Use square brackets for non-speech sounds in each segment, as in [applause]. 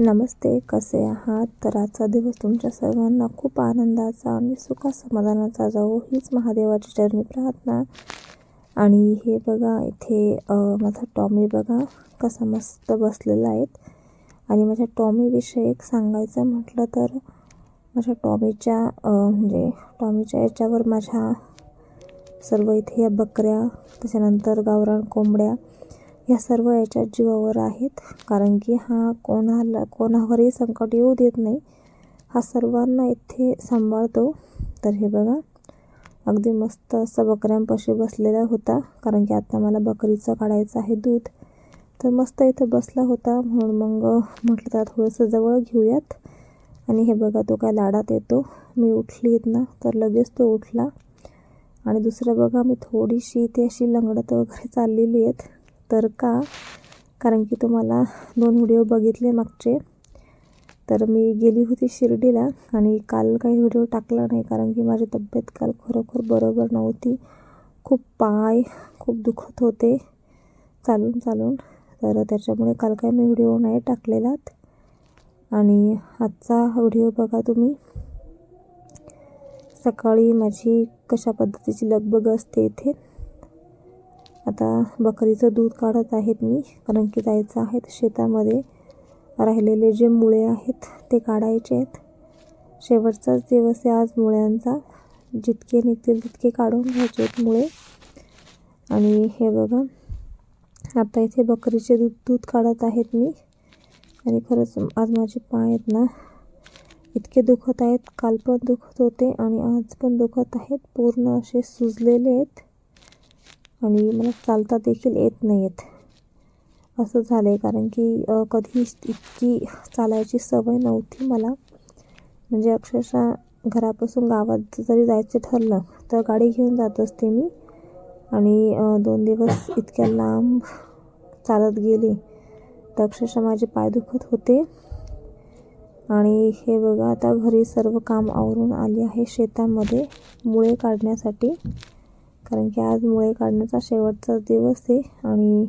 नमस्ते कसे आहात? तर आजचा दिवस तुमच्या सर्वांना खूप आनंदाचा आणि सुखा समाधानाचा जावो हीच महादेवाची चरणी प्रार्थना. आणि हे बघा इथे माझा टॉमी बघा कसा मस्त बसलेला आहेत आणि माझ्या टॉमीविषयी एक सांगायचं म्हटलं तर माझ्या टॉमीच्या म्हणजे टॉमीच्या याच्यावर माझ्या सर्व इथे या बकऱ्या त्याच्यानंतर गावरान कोंबड्या ह्या सर्व याच्या जीवावर आहेत. कारण की हा कोणाला कोणावरही संकट येऊ देत नाही. हा सर्वांना इथे सांभाळतो. तर हे बघा. अगदी मस्त असं बकऱ्यांपाशी बसलेला होता. कारण की आता मला बकरीचं काढायचं आहे दूध. तर मस्त इथं बसला होता. म्हणून मग म्हटलं तर थोडंसं जवळ घेऊयात. आणि हे बघा तो काय लाडात येतो. मी उठली आहेत ना तर लगेच तो उठला. आणि दुसरं बघा मी थोडीशी इथे अशी लंगडत वगैरे चाललेली आहेत. तर का? कारण की तुम्हाला दोन व्हिडिओ बघितले मागचे. तर मी गेली होती शिर्डीला आणि काल काही व्हिडिओ टाकला नाही कारण की माझी तब्येत काल खरोखर बरोबर नव्हती. खूप पाय खूप दुखत होते चालून चालून. तर त्याच्यामुळे काल काही मी व्हिडिओ नाही टाकलेलात. आणि आजचा व्हिडिओ बघा तुम्ही. सकाळी माझी कशा पद्धतीची लगबग असते इथे? आता बकरीचं दूध काढत आहेत मी कारण की जायचं आहेत शेतामध्ये. राहिलेले जे मुळे आहेत ते काढायचे आहेत. शेवटचाच दिवस आहे आज मुळ्यांचा. जितके निघतील तितके काढून घ्यायचे आहेत मुळे. आणि हे बघा आता इथे बकरीचे दूध दूध काढत आहेत मी. आणि खरंच आज माझे पाय आहेत ना इतके दुखत आहेत. काल पण दुखत होते आणि आज पण दुखत आहेत. पूर्ण असे सुजलेले आहेत. आणि मला चालता देखील येत नाही आहेत असं झालं आहे कारण की कधी इतकी चालायची सवय नव्हती मला. म्हणजे अक्षरशः घरापासून गावात जरी जायचं ठरलं तर गाडी घेऊन जात असते मी. आणि दोन दिवस इतक्या लांब चालत गेले तर अक्षरशः माझे पाय दुखत होते. आणि हे बघा आता घरी सर्व काम आवरून आले आहे शेतामध्ये मुळे काढण्यासाठी. कारण की आज मुळे काढण्याचा शेवटचा दिवस आहे आणि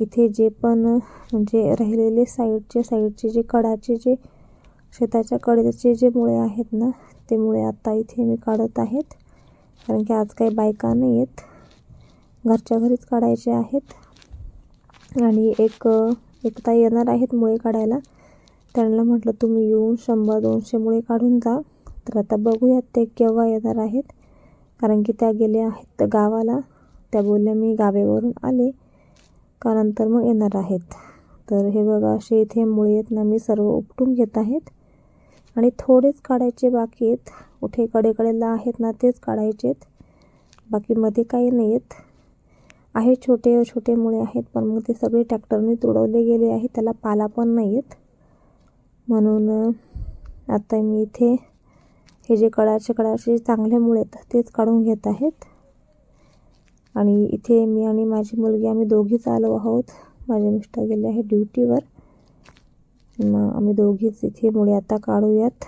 इथे जे पण म्हणजे राहिलेले साईडचे साईडचे जे कडाचे जे शेताच्या कडेचे जे मुळे आहेत ना ते मुळे आता इथे मी काढत आहेत. कारण की आज काही बायका नाही आहेत घरच्या घरीच काढायचे आहेत. आणि एक एकता येणार आहेत मुळे काढायला. त्यांना म्हटलं तुम्ही येऊन शंभर दोनशे मुळे काढून जा. तर आता बघूयात ते केव्हा येणार आहेत. कारण की त्या गेल्या आहेत गावाला. त्या बोलल्या मी गावेवरून आले का नंतर मग येणार आहेत? तर हे बघा असे इथे मुळे आहेत ना मी सर्व उपटून घेत आहेत. आणि थोडेच काढायचे बाकी आहेत. कुठे कडेकडेला आहेत ना तेच काढायचे आहेत. बाकी मध्ये काही नाही आहेत. आहे छोटे छोटे मुळे आहेत पण मग ते सगळे ट्रॅक्टरने तुडवले गेले आहेत. त्याला पाला पण नाही आहेत. म्हणून आता मी इथे हे जे कडाचे कळाचे चांगले मुळे आहेत तेच काढून घेत आहेत. आणि इथे मी आणि माझी मुलगी आम्ही दोघीच आलो आहोत. माझे मिस्टर गेले आहे ड्युटीवर. मग आम्ही दोघीच इथे मुळे आता काढूयात.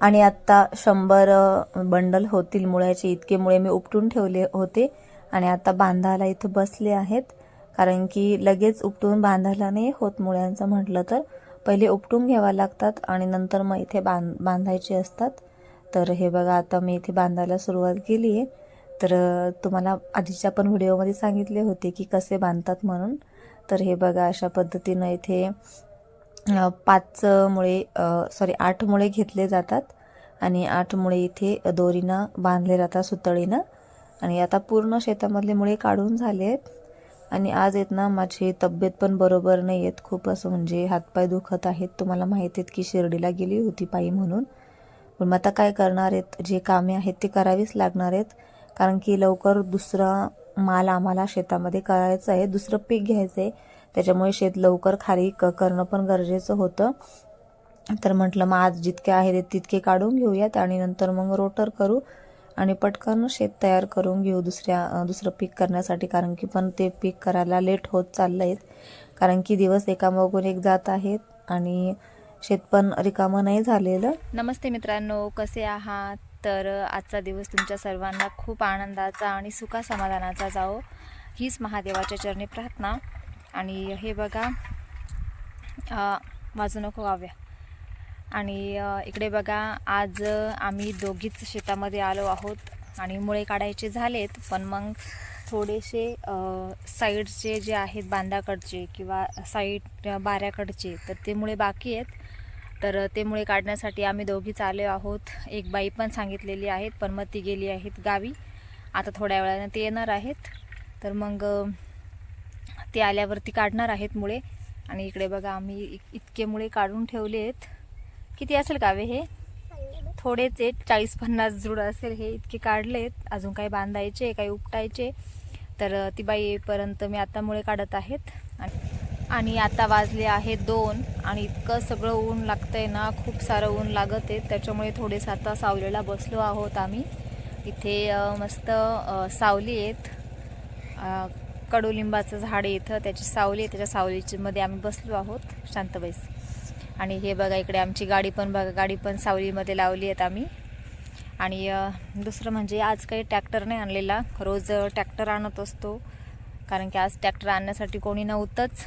आणि आत्ता शंभर बंडल होतील मुळ्याचे. इतके मुळे मी उपटून ठेवले होते. आणि आता बांधायला इथं बसले आहेत. कारण की लगेच उपटून बांधायला नाही होत मुळ्यांचं म्हटलं तर. पहिले उपटून घ्यावं लागतात आणि नंतर मग इथे बांध बांधायचे असतात. तर हे बघा आता मी इथे बांधायला सुरुवात केली आहे. तर तुम्हाला आधीच्या पण व्हिडिओमध्ये सांगितले होते की कसे बांधतात म्हणून. तर हे बघा अशा पद्धतीनं इथे पाच मुळे सॉरी आठ मुळे घेतले जातात. आणि आठ मुळे इथे दोरीनं बांधले जातात सुतळीनं. आणि आता पूर्ण शेतामधले मुळे काढून झाले आहेत. आणि आज येत ना माझी तब्येत पण बरोबर नाही आहेत खूप असं म्हणजे हातपाय दुखत आहेत. तुम्हाला माहिती आहेत की शिर्डीला गेली होती पायी म्हणून. पण मग आता काय करणार आहेत? जे कामे आहेत ते करावीच लागणार आहेत. कारण की लवकर दुसरा माल आम्हाला शेतामध्ये करायचं आहे. दुसरं पीक घ्यायचं आहे. त्याच्यामुळे शेत लवकर खाली क करणं पण गरजेचं होतं. तर म्हटलं मग आज जितके आहे ते तितके काढून घेऊयात आणि नंतर मग रोटर करू आणि पटकन शेत तयार करून घेऊ दुसऱ्या दुसरं पीक करण्यासाठी. कारण की पण ते पीक करायला लेट होत चाललं आहेत कारण की दिवस एकामागून एक जात आहेत आणि शेत पण रिकामं नाही झालेलं. नमस्ते मित्रांनो कसे आहात? तर आजचा दिवस तुमच्या सर्वांना खूप आनंदाचा आणि सुखा समाधानाचा जावो. हीच महादेवाच्या चरणी प्रार्थना. आणि हे बघा वाजू नको काव्या आणि इकडे बघा आज आम्ही दोघीच शेतामध्ये आलो आहोत आणि मुळे काढायचे झालेत पण मग थोडेसे साईडचे जे आहेत बांधाकडचे किंवा साईड बाऱ्याकडचे तर ते मुळे बाकी आहेत. तर ते मुळे काढण्यासाठी आम्ही दोघीच आलो आहोत. एक बाई पण सांगितलेली आहेत पण मग ती गेली आहेत गावी. आता थोड्या वेळानं ते येणार आहेत. तर मग ते आल्यावरती काढणार आहेत मुळे. आणि इकडे बघा आम्ही इ- इतके मुळे काढून ठेवले आहेत. किती असेल कावे हे? थोडेच आहेत. चाळीस पन्नास जुड असेल हे इतके काढलेत. अजून काही बांधायचे काही उपटायचे. तर ती बाईपर्यंत मी आता मुळे काढत आहेत. आणि- आणि आता वाजले आहेत दोन आणि इतकं सगळं ऊन लागतंय ना खूप सारं ऊन लागत आहे. त्याच्यामुळे थोडेसं आता सावलीला बसलो आहोत आम्ही. इथे मस्त सावली आहेत. कडुलिंबाचं झाड आहे इथं. त्याची सावली आहे. त्याच्या सावलीमध्ये आम्ही बसलो आहोत शांतबाईस आणि हे बघा इकडे आमची गाडी पण बघा गाडी पण सावलीमध्ये लावली आहेत आम्ही. आणि दुसरं म्हणजे आज काही ट्रॅक्टर नाही आणलेला. रोज ट्रॅक्टर आणत असतो. कारण की आज ट्रॅक्टर आणण्यासाठी कोणी नव्हतंच.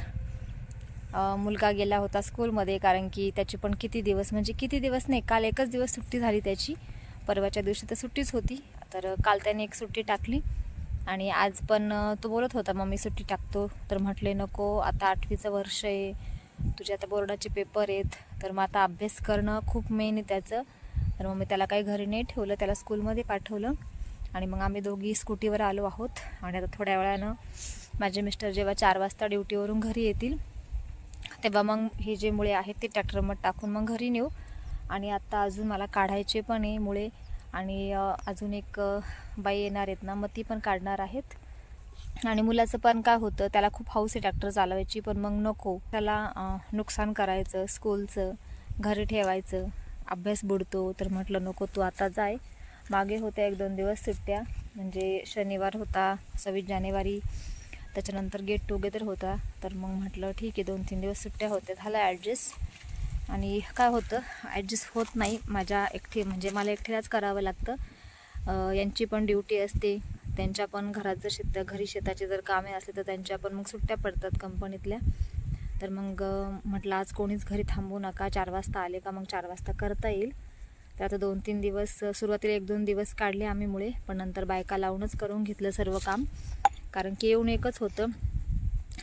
मुलगा गेला होता स्कूलमध्ये कारण की त्याची पण किती दिवस म्हणजे किती दिवस नाही काल एकच दिवस सुट्टी झाली त्याची. परवाच्या दिवशी तर सुट्टीच होती तर काल त्याने एक सुट्टी टाकली. आणि आज पण तो बोलत होता मम्मी सुट्टी टाकतो. तर म्हटले नको आता आठवीचं वर्ष आहे तुझे आता बोर्डाचे पेपर आहेत तर मग आता अभ्यास करणं खूप मेन आहे त्याचं. तर मग मी त्याला काही घरी नाही ठेवलं त्याला स्कूलमध्ये पाठवलं. आणि मग आम्ही दोघी स्कूटीवर आलो आहोत. आणि आता थोड्या वेळानं माझे मिस्टर जेव्हा चार वाजता ड्युटीवरून घरी येतील तेव्हा मग हे जे मुळे आहेत ते ट्रॅक्टरमध्ये टाकून मग घरी नेऊ. आणि आता अजून मला काढायचे पण आहे मुळे. आणि अजून एक बाई येणार आहेत ना मग ती पण काढणार आहेत. आणि मुलाचं पण काय होतं त्याला खूप हौस आहे ट्रॅक्टर चालवायची पण मग नको. त्याला नुकसान करायचं स्कूलचं घरी ठेवायचं अभ्यास बुडतो तर म्हटलं नको तू आता जाय. मागे होत्या एक दोन दिवस सुट्ट्या म्हणजे शनिवार होता सव्वीस जानेवारी. त्याच्यानंतर गेट टुगेदर होता. तर मग म्हटलं ठीक आहे दोन तीन दिवस सुट्ट्या होत्या झालं ॲडजस्ट आणि काय होतं ॲडजस्ट होत नाही. माझ्या एकटी म्हणजे मला एकटीलाच करावं लागतं. यांची पण ड्युटी असते. त्यांच्या पण घरात जर शेत घरी शेताचे जर कामे असले तर त्यांच्या पण मग सुट्ट्या पडतात कंपनीतल्या तर मग म्हटलं आज कोणीच घरी थांबू नका. चार वाजता आले का मग चार वाजता करता येईल. तर आता दोन तीन दिवस सुरुवातीला एक दोन दिवस काढले आम्ही मुळे. पण नंतर बायका लावूनच करून घेतलं सर्व काम. कारण की येऊन एकच होतं.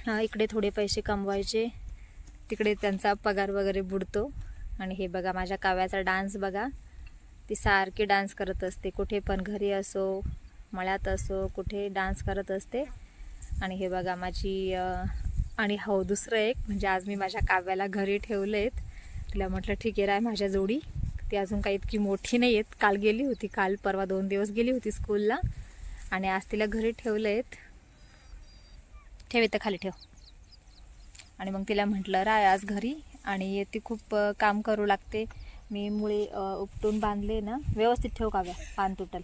हा, इकडे थोडे पैसे कमवायचे. तिकडे त्यांचा पगार वगैरे बुडतो. आणि हे बघा माझ्या काव्याचा डान्स बघा. ती सारखी डान्स करत असते. कुठे पण घरी असो मळ्यात असो कुठे डान्स करत असते. आणि हे बघा माझी आणि हो दुसरं एक म्हणजे आज मी माझ्या काव्याला घरी ठेवलेत. तिला म्हटलं ठीक आहे राय माझ्या जोडी. ती अजून काही इतकी मोठी नाही आहेत. काल गेली होती काल परवा दोन दिवस गेली होती स्कूलला. आणि आज तिला घरी ठेवलं आहेत ठेव इथं खाली ठेव. आणि मग तिला म्हटलं राय आज घरी आणि ती खूप काम करू लागते. मी मुळे उपटून बांधले ना व्यवस्थित ठेव काव्या पान तुटल?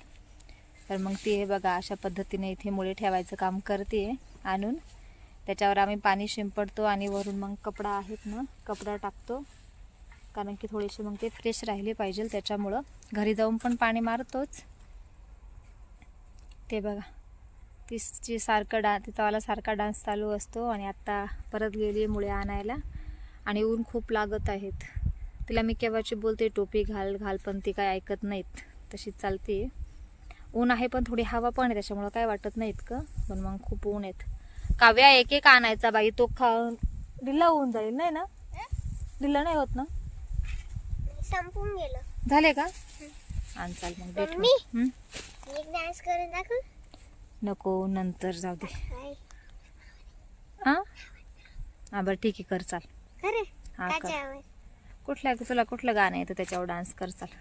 तर मग ती हे बघा अशा पद्धतीने इथे मुळे ठेवायचं काम करते आणून त्याच्यावर आम्ही पाणी शिंपडतो आणि वरून मग कपडा आहेत ना कपडा टाकतो. कारण की थोडेसे मग ते फ्रेश राहिले पाहिजे त्याच्यामुळं घरी जाऊन पण पाणी मारतोच. ते बघा. तिची सारखं डा तिचावाला सारखा डान्स चालू असतो आणि आत्ता परत गेली मुळे आणायला. आणि ऊन खूप लागत आहेत. तिला मी केव्हाची बोलते टोपी घाल घाल पण ती काय ऐकत नाहीत. तशीच चालते ऊन आहे पण थोडी हवा पण आहे त्याच्यामुळं काय वाटत नाही इतकं पण मग खूप ऊन आहेत. काव्या एक एक आणायचा बाई तो खा ढिल्ला होऊन जाईल नाही ना? ढिल्ला नाही होत ना? संपून गेलं. झाले का? आण चाल मग भेट? एक डान्स करून दाखव? नको नंतर जाऊ दे. हां हां बरं ठीक आहे कर चाल. हा कर. कुठल्या तुला कुठलं गाणं येतं त्याच्यावर डान्स कर चाल.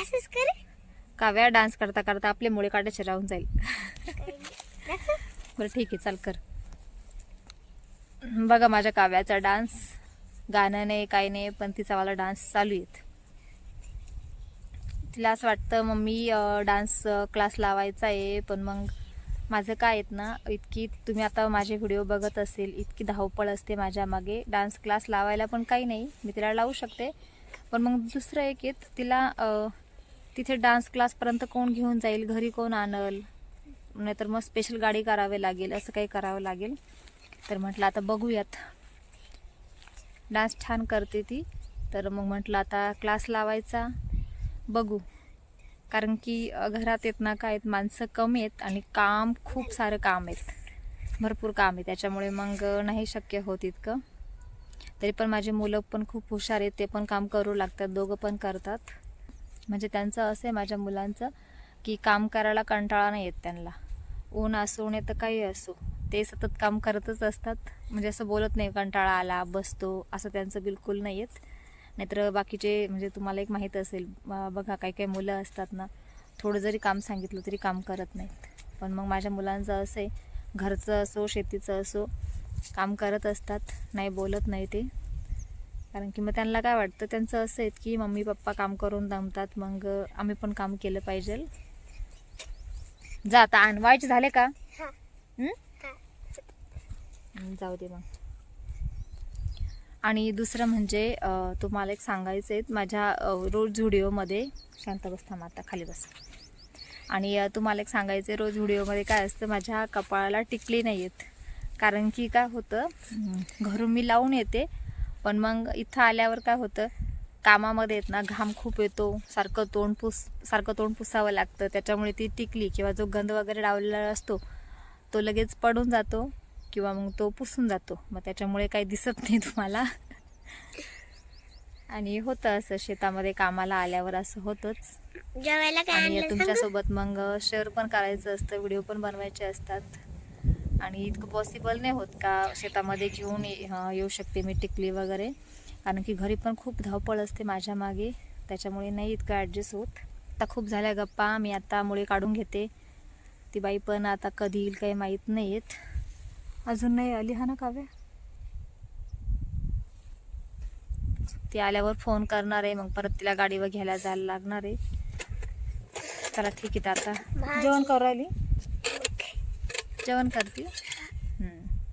असंच कर? काव्या डान्स करता करता आपले मुळे काढायचे राहून जाईल. [laughs] बरं ठीक आहे चाल कर. बघा माझ्या काव्याचा डान्स. गाणं नाही काही नाही पण तिचा वाला डान्स चालू आहेत तिला असं वाटतं मम्मी डान्स क्लास लावायचा आहे पण मग माझं काय आहेत ना इतकी तुम्ही आता माझे व्हिडिओ बघत असेल इतकी धावपळ असते माझ्या मागे. डान्स क्लास लावायला पण काही नाही मी तिला लावू शकते. पण मग दुसरं एक येत तिला तिथे डान्स क्लासपर्यंत कोण घेऊन जाईल घरी कोण आणल? नाहीतर मग स्पेशल गाडी करावी लागेल असं काही करावं लागेल. तर म्हटलं आता बघूयात. डान्स छान करते ती. तर मग म्हटलं आता क्लास लावायचा. बघू. कारण की घरात येत ना काय आहेत, माणसं कमी आहेत आणि काम खूप सारं काम आहेत भरपूर काम आहे त्याच्यामुळे मग नाही शक्य होत इतकं. तरी पण माझी मुलं पण खूप हुशार आहेत. ते पण काम करू लागतात. दोघं पण करतात. म्हणजे त्यांचं असं आहे माझ्या मुलांचं की काम करायला कंटाळा नाही येत त्यांना. ऊन असो नाही तर काही असो. ते सतत काम करतच असतात. म्हणजे असं बोलत नाही कंटाळा आला बसतो. असं त्यांचं बिलकुल नाही येत. नाहीतर बाकीचे म्हणजे तुम्हाला एक माहीत असेल बघा काही काही मुलं असतात ना थोडं जरी काम सांगितलं तरी काम करत नाहीत. पण मग माझ्या मुलांचं असं आहे घरचं असो शेतीचं असो काम करत असतात नाही बोलत नाही ते. कारण की मग त्यांना काय वाटतं त्यांचं असं आहे की मम्मी पप्पा काम करून दमतात मग आम्ही पण काम केलं पाहिजे. जा आता आण व्हायचे झाले का? जाऊ दे मग. आणि दुसरं म्हणजे तुम्हाला एक सांगायचं आहे माझ्या रोज व्हिडिओमध्ये शांत बसता माता खाली बस. आणि तुम्हाला एक सांगायचं आहे रोज व्हिडिओमध्ये काय असतं माझ्या कपाळाला टिकली नाही आहेत कारण की काय होतं घरून मी लावून येते पण मग इथं आल्यावर काय होतं कामामध्ये येत ना घाम खूप येतो सारखं तोंड पुस सारखं तोंड पुसावं लागतं त्याच्यामुळे ती टिकली किंवा जो गंध वगैरे लावलेला असतो तो लगेच पडून जातो. किंवा मग तो पुसून जातो. मग त्याच्यामुळे काही दिसत नाही तुम्हाला. आणि होतं असं शेतामध्ये कामाला आल्यावर असं होतंच. आणि? तुमच्यासोबत मग शेअर पण करायचं असतं व्हिडिओ पण बनवायचे असतात. आणि इतकं पॉसिबल नाही होत का शेतामध्ये घेऊन येऊ शकते मी टिकली वगैरे. कारण की घरी पण खूप धावपळ असते माझ्या मागे. त्याच्यामुळे नाही इतकं ॲडजस्ट होत. आता खूप झाल्या गप्पा मी आता मुळे काढून घेते. ती बाई पण आता कधी येईल काही माहीत नाही येत अजून नाही आली हा ना काव्या? ती आल्यावर फोन करणार आहे मग परत तिला गाडीवर घ्यायला जायला लागणार आहे. चला ठीक आहे आता. जेवण करू राहिली? जेवण करते.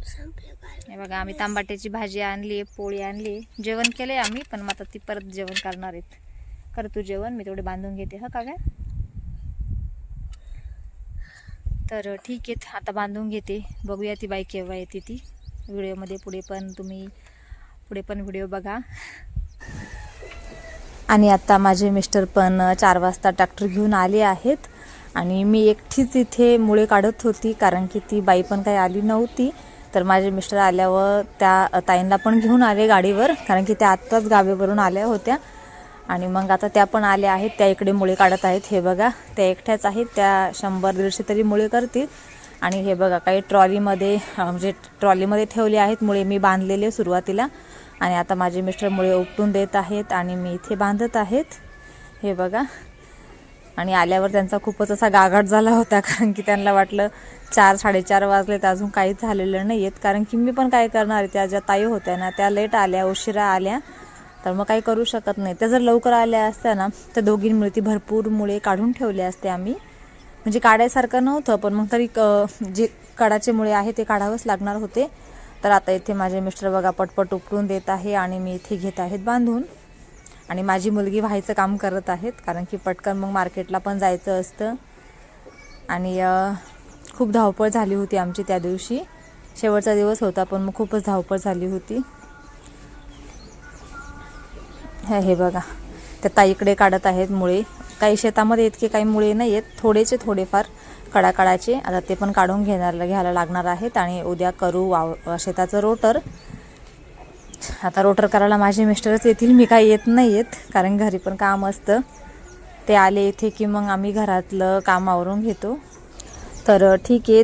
संपलं काय हे बघा आम्ही तांबाट्याची भाजी आणली पोळी आणली जेवण केलंय आम्ही पण मग आता ती परत जेवण करणार आहेत. कर तू जेवण मी तेवढे बांधून घेते हा का काय तर ठीक आहे आता बांधून घेते. बघूया ती बाई केव्हा येते ती. व्हिडिओमध्ये पुढे पण तुम्ही पुढे पण व्हिडिओ बघा. आणि आत्ता माझे मिस्टर पण चार वाजता ट्रॅक्टर घेऊन आले आहेत. आणि मी एकटीच इथे मुळे काढत होती कारण की ती बाई पण काही आली नव्हती. तर माझे मिस्टर आल्यावर त्या ताईंना पण घेऊन आले गाडीवर कारण की त्या आत्ताच गावेवरून आल्या होत्या. आणि मग आता त्या पण आल्या आहेत त्या इकडे मुळे काढत आहेत. हे बघा त्या एकट्याच आहेत त्या शंभर दीडशे तरी मुळे करतील. आणि हे बघा काही ट्रॉलीमध्ये म्हणजे ट्रॉलीमध्ये ठेवले आहेत मुळे मी बांधलेले सुरुवातीला. आणि आता माझे मिस्टर मुळे उपटून देत आहेत आणि मी इथे बांधत आहेत. हे बघा. आणि आल्यावर त्यांचा खूपच असा गागाट झाला होता कारण की त्यांना वाटलं चार साडेचार वाजले तर अजून काहीच झालेलं नाही आहेत कारण की मी पण काय करणार आहे त्या ज्या ताई होत्या ना त्या लेट आल्या उशिरा आल्या. तर मग काही करू शकत नाही. त्या जर लवकर आल्या असत्या ना तर दोघींमुळे ती भरपूर मुळे काढून ठेवले असते आम्ही. म्हणजे काढायसारखं नव्हतं पण मग तरी क- जे काढाचे मुळे आहे ते काढावंच लागणार होते. तर आता इथे माझे मिस्टर बघा पटपट उपटून देत आहे आणि मी इथे घेत आहेत बांधून. आणि माझी मुलगी व्हायचं काम करत आहेत कारण की पटकन मग मार्केटला पण जायचं असतं. आणि खूप धावपळ झाली होती आमची त्या दिवशी. शेवटचा दिवस होता पण मग खूपच धावपळ झाली होती. हे बघा. त्या ताईकडे काढत आहेत मुळे. काही शेतामध्ये इतके काही मुळे नाही आहेत थोडेचे थोडेफार कडाकडाचे. आता ते पण काढून घेणार घ्यायला लागणार आहेत आणि उद्या करू वाव शेताचं रोटर. आता रोटर करायला माझे मिस्टरच येतील. मी काही येत नाही आहेत कारण घरी पण काम असतं. ते आले इथे की मग आम्ही घरातलं काम आवरून घेतो. तर ठीक आहे.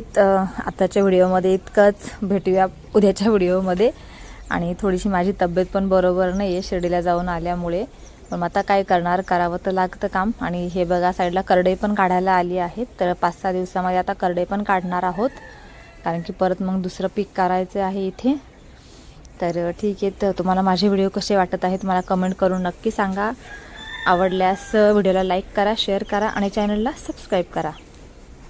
आताच्या व्हिडिओमध्ये इतकंच. भेटूया उद्याच्या व्हिडिओमध्ये. आणि थोडीशी माझी तब्येत पण बरोबर नाही आहे शिर्डीला जाऊन आल्यामुळे. पण मग आता काय करणार? करावं तर लागतं काम. आणि हे बघा साईडला करडे पण काढायला आली आहेत. तर पाच सहा दिवसामध्ये आता करडे पण काढणार आहोत. कारण की परत मग दुसरं पीक करायचं आहे इथे. तर ठीक आहे तर तुम्हाला माझे व्हिडिओ कसे वाटत आहेत मला कमेंट करून नक्की सांगा. आवडल्यास व्हिडिओला लाईक करा शेअर करा आणि चॅनलला सबस्क्राईब करा.